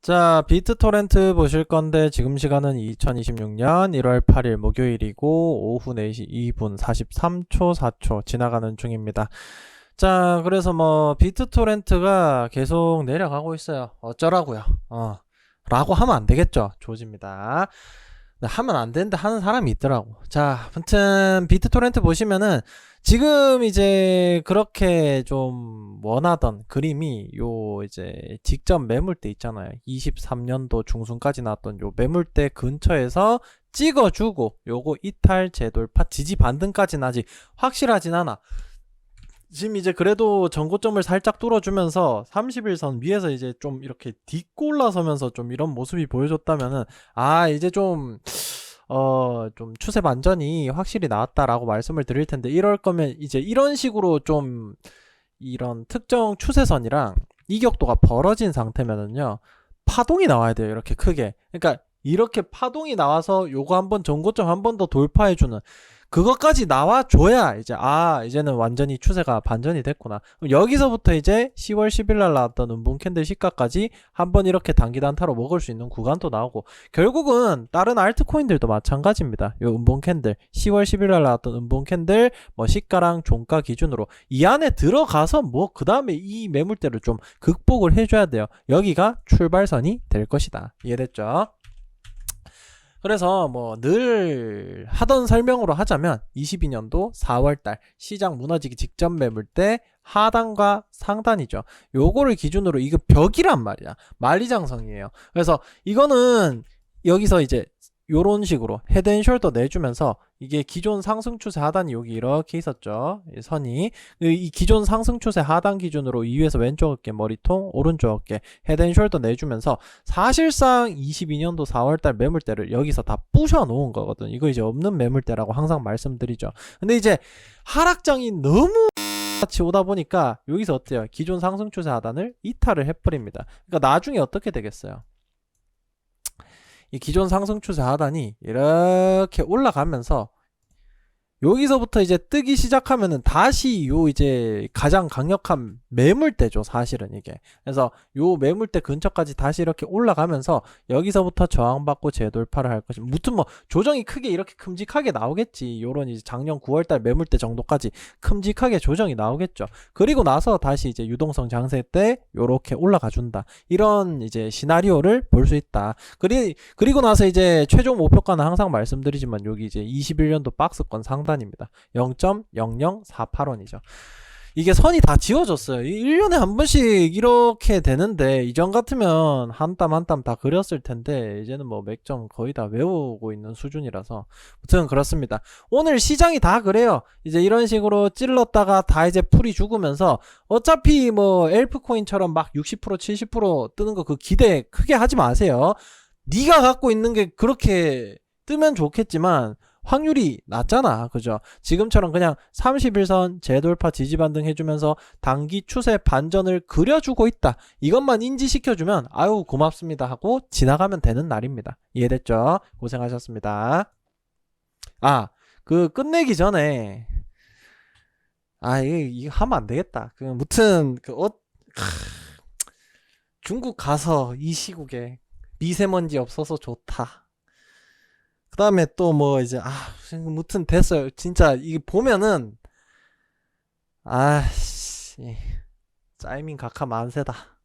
자, 비트 토렌트 보실 건데 지금 시간은 2026년 1월 8일 목요일이고 오후 4시 2분 43초 4초 지나가는 중입니다. 자, 그래서 뭐 비트 토렌트가 계속 내려가고 있어요. 어쩌라고요? 어. 라고 하면 안 되겠죠. 조집니다. 네, 하면 안 되는데 하는 사람이 있더라고. 자, 아무튼 비트토렌트 보시면은 지금 이제 그렇게 좀 원하던 그림이 요 이제 직접 매물대 있잖아요. 23년도 중순까지 나왔던 요 매물대 근처에서 찍어주고 요거 이탈 재돌파 지지 반등까지는 아직 확실하진 않아. 지금 이제 그래도 전고점을 살짝 뚫어주면서 30일선 위에서 이제 좀 이렇게 딛고 올라서면서 좀 이런 모습이 보여줬다면은 아 이제 좀 어, 좀 추세 반전이 확실히 나왔다라고 말씀을 드릴 텐데, 이럴 거면 이제 이런 식으로 좀 이런 특정 추세선이랑 이격도가 벌어진 상태면은요, 파동이 나와야 돼요, 이렇게 크게. 그러니까 이렇게 파동이 나와서 요거 한번 전고점 한 번 더 돌파해주는 그것까지 나와줘야 이제 아 이제는 완전히 추세가 반전이 됐구나. 여기서부터 이제 10월 10일 날 나왔던 음봉 캔들 시가까지 한번 이렇게 단기 단타로 먹을 수 있는 구간도 나오고 결국은 다른 알트코인들도 마찬가지입니다. 요 음봉 캔들 10월 10일 날 나왔던 음봉 캔들 뭐 시가랑 종가 기준으로 이 안에 들어가서 뭐 그 다음에 이 매물대를 좀 극복을 해줘야 돼요. 여기가 출발선이 될 것이다. 이해됐죠? 그래서 뭐 늘 하던 설명으로 하자면 22년도 4월달 시장 무너지기 직전 매물 때 하단과 상단이죠. 요거를 기준으로 이거 벽이란 말이야. 만리장성이에요. 그래서 이거는 여기서 이제 요런 식으로 헤드앤숄더 내주면서 이게 기존 상승 추세 하단이 여기 이렇게 있었죠. 이 선이 이 기존 상승 추세 하단 기준으로 위에서 왼쪽 어깨 머리통 오른쪽 어깨 헤드앤숄더 내주면서 사실상 22년도 4월달 매물대를 여기서 다 부셔 놓은 거거든. 이거 이제 없는 매물대라고 항상 말씀드리죠. 근데 이제 하락장이 너무 같이 오다 보니까 여기서 어때요? 기존 상승 추세 하단을 이탈을 해버립니다. 그러니까 나중에 어떻게 되겠어요? 이 기존 상승 추세 하단이 이렇게 올라가면서 여기서부터 이제 뜨기 시작하면은 다시 요 이제 가장 강력한 매물대죠 사실은 이게. 그래서 요 매물대 근처까지 다시 이렇게 올라가면서 여기서부터 저항받고 재돌파를 할 것이 무튼 뭐 조정이 크게 이렇게 큼직하게 나오겠지. 요런 이제 작년 9월달 매물대 정도까지 큼직하게 조정이 나오겠죠. 그리고 나서 다시 이제 유동성 장세 때 요렇게 올라가 준다. 이런 이제 시나리오를 볼 수 있다. 그리, 그리고 나서 이제 최종 목표가는 항상 말씀드리지만 여기 이제 21년도 박스권 상 단입니다 0.0048원이죠 이게 선이 다 지워졌어요. 1년에 한 번씩 이렇게 되는데 이전 같으면 한 땀 한 땀 다 그렸을 텐데 이제는 뭐 맥점 거의 다 외우고 있는 수준이라서 무튼 그렇습니다. 오늘 시장이 다 그래요. 이제 이런 식으로 찔렀다가 다 이제 풀이 죽으면서 어차피 뭐 엘프 코인처럼 막 60% 70% 뜨는 거 그 기대 크게 하지 마세요. 네가 갖고 있는 게 그렇게 뜨면 좋겠지만 확률이 낮잖아. 그죠? 지금처럼 그냥 31선 재돌파 지지반등 해주면서 단기 추세 반전을 그려주고 있다. 이것만 인지시켜주면 아유 고맙습니다 하고 지나가면 되는 날입니다. 이해됐죠? 고생하셨습니다. 아, 그 끝내기 전에 아, 이거, 이거 하면 안 되겠다. 그, 무튼, 그, 어, 중국 가서 이 시국에 미세먼지 없어서 좋다. 그 다음에 또 뭐 이제 아 무튼 됐어요. 진짜 이게 보면은 아씨. 짜이밍 각하 만세다